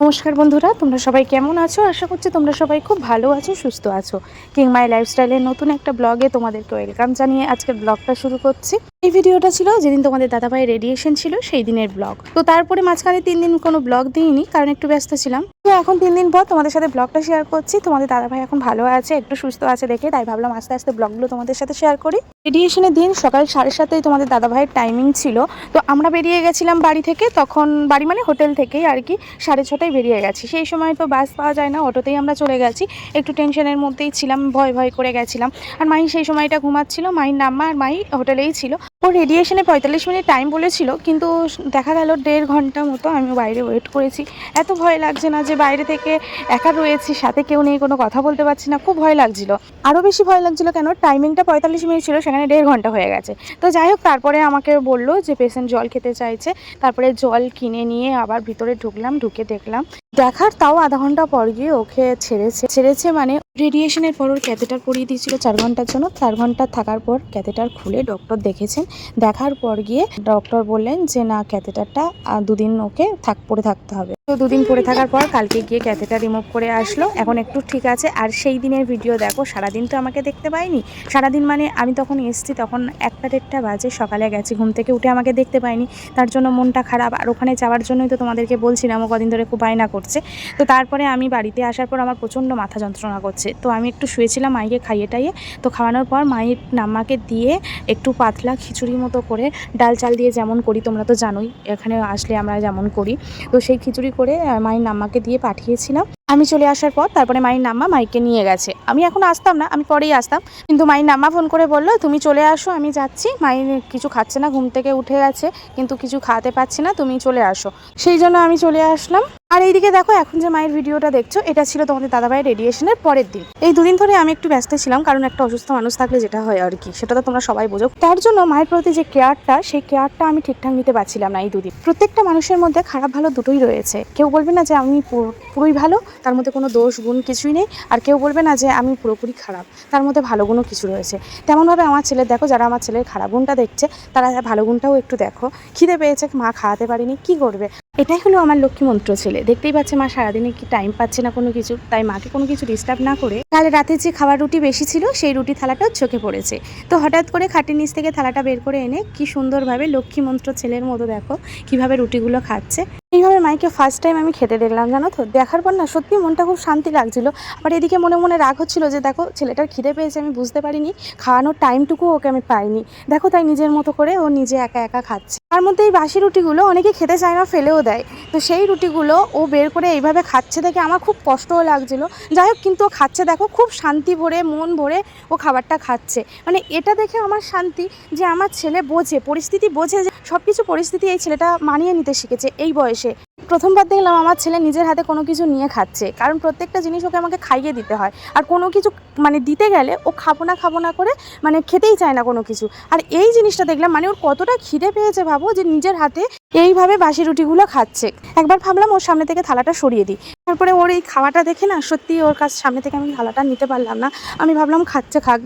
নমস্কার বন্ধুরা, তোমরা সবাই কেমন আছো? আশা করছি তোমরা সবাই খুব ভালো আছো, সুস্থ আছো। কিং মাই লাইফস্টাইলের নতুন একটা ব্লগে তোমাদেরকে ওয়েলকাম জানিয়ে আজকের ব্লগটা শুরু করছি। এই ভিডিওটা ছিল, যেদিন তোমাদের দাদাভাইয়ের রেডিয়েশন ছিল, সেই দিনের ব্লগ তো তারপরে মাঝখানে তিন দিন কোনো ব্লগ দিইনি, কারণ একটু ব্যস্ত ছিলাম। তো এখন তিন দিন পর তোমাদের সাথে ব্লগটা শেয়ার করছি। তোমাদের দাদাভাই এখন ভালো আছে, একটু সুস্থ আছে দেখে, তাই ভাবলাম আস্তে আস্তে ব্লগগুলো তোমাদের সাথে শেয়ার করি। রেডিয়েশনের দিন সকাল সাড়ে সাতটায় তোমাদের দাদাভাইয়ের টাইমিং ছিল। তো আমরা বেরিয়ে গেছিলাম বাড়ি থেকে, তখন বাড়ি মানে হোটেল থেকেই আর কি, সাড়ে ছটায় বেরিয়ে গেছি। সেই সময় তো বাস পাওয়া যায় না, অটোতেই আমরা চলে গেছি। একটু টেনশনের মধ্যেই ছিলাম, ভয় ভয় করে গেছিলাম। আর মাই সেই সময়টা ঘুমাচ্ছিল মাইর নাম্মা আর মাই হোটেলেই ছিল। ও রেডিয়েশনে পঁয়তাল্লিশ মিনিট টাইম বলেছিল, কিন্তু দেখা গেল দেড় ঘণ্টা মতো আমি বাইরে ওয়েট করেছি। এত ভয় লাগছে না যে বাইরে থেকে একা রয়েছি, সাথে কেউ নেই, কোনো কথা বলতে পারছি না, খুব ভয় লাগছিল। আরও বেশি ভয় লাগছিল কেন? টাইমিংটা পঁয়তাল্লিশ মিনিট ছিল, সেখানে দেড় ঘণ্টা হয়ে গেছে। তো যাই হোক, তারপরে আমাকে বলল যে পেশেন্ট জল খেতে চাইছে, তারপরে জল কিনে নিয়ে আবার ভিতরে ঢুকলাম, ঢুকে দেখলাম। দেখার তাও আধা ঘণ্টা পর গিয়ে ওকে ছেড়েছে। ছেড়েছে মানে রেডিয়েশনের পর ওর ক্যাথেটার পরিয়ে দিয়েছিল চার ঘণ্টার জন্য। চার ঘণ্টা থাকার পর ক্যাথেটার খুলে ডক্টর দেখেছেন। দেখার পর গিয়ে ডক্টর বললেন যে, না ক্যাথেটারটা দুদিন ওকে থাক পড়ে থাকতে হবে। তো দুদিন পরে থাকার পর কালকে গিয়ে ক্যাথেটা রিমুভ করে আসলো। এখন একটু ঠিক আছে। আর সেই দিনের ভিডিও দেখো, সারাদিন তো আমাকে দেখতে পাইনি সারাদিন মানে আমি তখন এসছি, তখন একটা দেড়টা বাজে, সকালে গেছি, ঘুম থেকে উঠে আমাকে দেখতে পাইনি তার জন্য মনটা খারাপ। আর ওখানে যাওয়ার জন্যই তো তোমাদেরকে বলছিলাম, ও কদিন ধরে খুব বায়না করছে। তো তারপরে আমি বাড়িতে আসার পর আমার প্রচণ্ড মাথা যন্ত্রণা করছে। তো আমি একটু শুয়েছিলাম মাইকে খাইয়ে টাইয়ে। তো খাওয়ানোর পর মায়ের নাম্মাকে দিয়ে একটু পাতলা খিচুড়ি মতো করে ডাল চাল দিয়ে যেমন করি, তোমরা তো জানোই, এখানে আসলে আমরা যেমন করি। তো সেই খিচুড়ি করে মায়ের নাম্মাকে দিয়ে পাঠিয়েছিলাম। আমি চলে আসার পর তারপরে মায়ের নাম্মা মাইকে নিয়ে গেছে। আমি এখন আসতাম না, আমি পরেই আসতাম। কিন্তু মায়ের নাম্মা ফোন করে বলল, তুমি চলে আসো, আমি যাচ্ছি। মায়ের কিছু খাচ্ছে না, ঘুম থেকে উঠে গেছে, কিন্তু কিছু খাওয়াতে পারছি না, তুমি চলে আসো। সেই জন্য আমি চলে আসলাম। আর এইদিকে দেখো, এখন যে মায়ের ভিডিওটা দেখছ, এটা ছিল তোমাদের দাদাভাইয়ের রেডিয়েশনের পরের দিন। এই দুদিন ধরে আমি একটু ব্যস্ত ছিলাম, কারণ একটা অসুস্থ মানুষ থাকলে যেটা হয় আর কি, সেটা তো তোমরা সবাই বোঝো। তার জন্য মায়ের প্রতি যে কেয়ারটা, সেই কেয়ারটা আমি ঠিকঠাক নিতে পারছিলাম না এই দুদিন। প্রত্যেকটা মানুষের মধ্যে খারাপ ভালো দুটোই রয়েছে। কেউ বলবে না যে আমি পুরো- পুরোই ভালো তার মধ্যে কোনো দোষ, গুণ কিছুই নেই। আর কেউ বলবে না যে আমি পুরোপুরি খারাপ। তার মধ্যে ভালো গুণও কিছু রয়েছে। তেমনভাবে আমার ছেলে, দেখো যারা আমার ছেলের খারাপ গুণটা দেখছে, তারা ভালো গুণটাও একটু দেখো। খিদে পেয়েছে, মা খাওয়াতে পারিনি, কি করবে? এটাই হলো আমার লক্ষ্মী মন্ত্র ছেলে। দেখতেই পাচ্ছে মা সারাদিনে কি টাইম পাচ্ছে না কোনো কিছু, তাই মাকে কোনো কিছু ডিস্টার্ব না করে তাহলে রাতে যে খাবার রুটি বেশি ছিল, সেই রুটি থালাটাও চোখে পড়েছে। তো হঠাৎ করে খাটের নিচ থেকে থালাটা বের করে এনে, কি সুন্দরভাবে লক্ষ্মী মন্ত্র ছেলের মতো দেখো, কীভাবে রুটিগুলো খাচ্ছে। এইভাবে মাইকে ফার্স্ট টাইম আমি খেতে দেখলাম, জানো তো? দেখার পর না সত্যি মনটা খুব শান্তি লাগছিল। আবার এদিকে মনে মনে রাগ হচ্ছিল যে, দেখো, ছেলেটার খিদে পেয়েছে, আমি বুঝতে পারিনি। খাওয়ানোর টাইমটুকু ওকে আমি পাইনি। দেখো তাই নিজের মতো করে ও নিজে একা একা খাচ্ছে। তার মধ্যে এই বাসি রুটিগুলো অনেকে খেতে চায় না, ফেলেও দেয়। তো সেই রুটিগুলো ও বের করে এইভাবে খাচ্ছে দেখে আমার খুব কষ্টও লাগছিল। যাই হোক, কিন্তু ও খাচ্ছে, দেখো, খুব শান্তি ভরে, মন ভরে ও খাবারটা খাচ্ছে। মানে এটা দেখে আমার শান্তি যে, আমার ছেলে বোঝে, পরিস্থিতি বোঝে যে সব কিছু পরিস্থিতি এই ছেলেটা মানিয়ে নিতে শিখেছে এই বয়সে। প্রথমবার দেখলাম আমার ছেলে নিজের হাতে কোনো কিছু নিয়ে খাচ্ছে। কারণ প্রত্যেকটা জিনিস ওকে আমাকে খাইয়ে দিতে হয়। আর কোনো কিছু মানে দিতে গেলে ও খাব না খাব না করে মানে খেতেই চায় না কোনো কিছু। আর এই জিনিসটা দেখলাম মানে ওর কতটা খিদে পেয়েছে ভাবো যে নিজের হাতে এইভাবে বাসি রুটিগুলো খাচ্ছে। একবার ভাবলাম ওর সামনে থেকে থালাটা সরিয়ে দিই। তারপরে ওর এই খাওয়াটা দেখে না সত্যি ওর কাছ সামনে থেকে আমি থালাটা নিতে পারলাম না। আমি ভাবলাম, খাচ্ছে, খাক,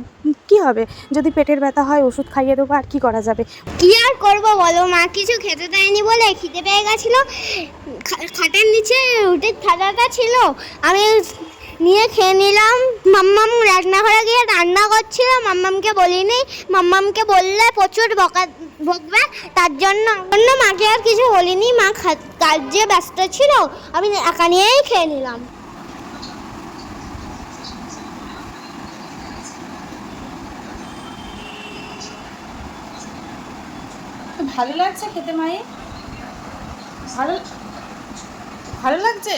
কি হবে? যদি পেটের ব্যথা হয়, ওষুধ খাইয়ে দেবো, আর কি করা যাবে? কি আর করব বলো? মা কিছু খেতে দেয়নি বলে খিদে পেয়ে গেছিল। খাটের নিচে রুটির থালাটা ছিল। আমি নিয়ে খেয়ে নিলাম। মাম্মাম রান্নাঘরে গিয়ে রান্না করছিল, মাম্মামকে বলিনি। মাম্মামকে বললে প্রচুর বকা, বকবে, তার জন্য অন্য মাকে আর কিছু বলিনি। মা কাজে ব্যস্ত ছিল, আমি একা নিয়েই খেয়ে নিলাম। ভালো লাগছে খেতে, মায়ে? ভালো ভালো লাগছে?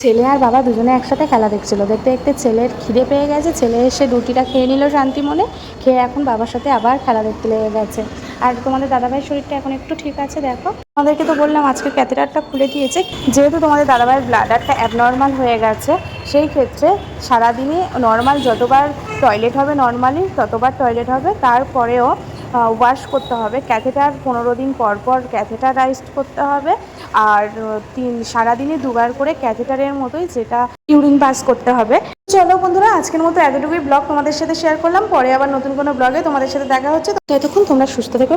ছেলে আর বাবা দুজনে একসাথে খেলা দেখছিল। দেখতে দেখতে ছেলের খিদে পেয়ে গেছে। ছেলে এসে রুটিটা খেয়ে নিল শান্তি মনে। খেয়ে এখন বাবার সাথে আবার খেলা দেখতে লেগে গেছে। আর তোমাদের দাদাভাইয়ের শরীরটা এখন একটু ঠিক আছে, দেখো? তোমাদেরকে তো বললাম, আজকে ক্যাথেটারটা খুলে দিয়েছে। যেহেতু তোমাদের দাদাভাইয়ের ব্লাডারটা অ্যাবনর্মাল হয়ে গেছে, সেই ক্ষেত্রে সারাদিনে নর্মাল যতবার টয়লেট হবে নর্মালি ততবার টয়লেট হবে। তারপরেও ওয়াশ করতে হবে। ক্যাথেটার পনেরো দিন পর পর ক্যাথেটারাইজড করতে হবে। আর তিন সারাদিনে দুবার করে ক্যাথেটারের মতোই যেটা ইউরিন পাস করতে হবে। চলো বন্ধুরা, আজকের মতো এতটুকুই ব্লগ তোমাদের সাথে শেয়ার করলাম। পরে আবার নতুন কোনো ব্লগে তোমাদের সাথে দেখা হচ্ছে। ততক্ষণ তোমরা সুস্থ থেকো।